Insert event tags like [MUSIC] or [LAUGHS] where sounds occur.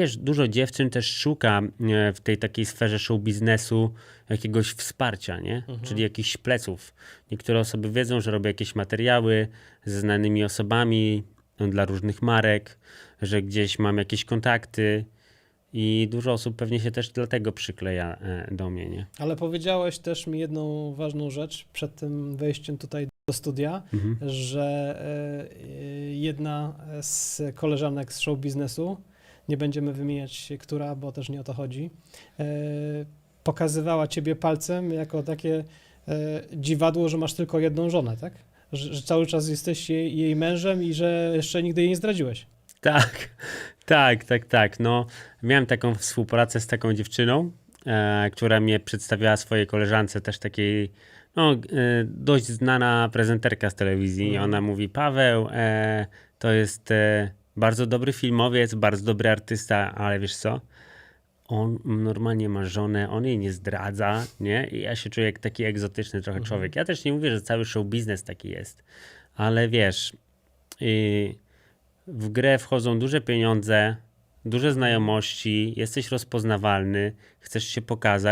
wiesz, dużo dziewczyn też szuka e, w tej takiej sferze show biznesu jakiegoś wsparcia, nie? Czyli jakichś pleców. Niektóre osoby wiedzą, że robią jakieś materiały ze znanymi osobami no, dla różnych marek, że gdzieś mam jakieś kontakty i dużo osób pewnie się też dlatego przykleja e, do mnie, nie? Ale powiedziałeś też mi jedną ważną rzecz przed tym wejściem tutaj do studia, Mhm. że e, jedna z koleżanek z show biznesu, nie będziemy wymieniać która, bo też nie o to chodzi, e, pokazywała ciebie palcem jako takie e, dziwadło, że masz tylko jedną żonę, tak? Że, że cały czas jesteś jej, jej mężem i że jeszcze nigdy jej nie zdradziłeś. Tak, [LAUGHS] tak, tak, tak. No, miałem taką współpracę z taką dziewczyną, e, która mnie przedstawiała swojej koleżance, też takiej, no, e, dość znana prezenterka z telewizji. I Mhm. ona mówi: Paweł, e, to jest e, bardzo dobry filmowiec, bardzo dobry artysta, ale wiesz co? On normalnie ma żonę, on jej nie zdradza, nie? I ja się czuję jak taki egzotyczny trochę człowiek. Ja też nie mówię, że cały show biznes taki jest, ale wiesz, y, w grę wchodzą duże pieniądze, duże znajomości, jesteś rozpoznawalny, chcesz się pokazać.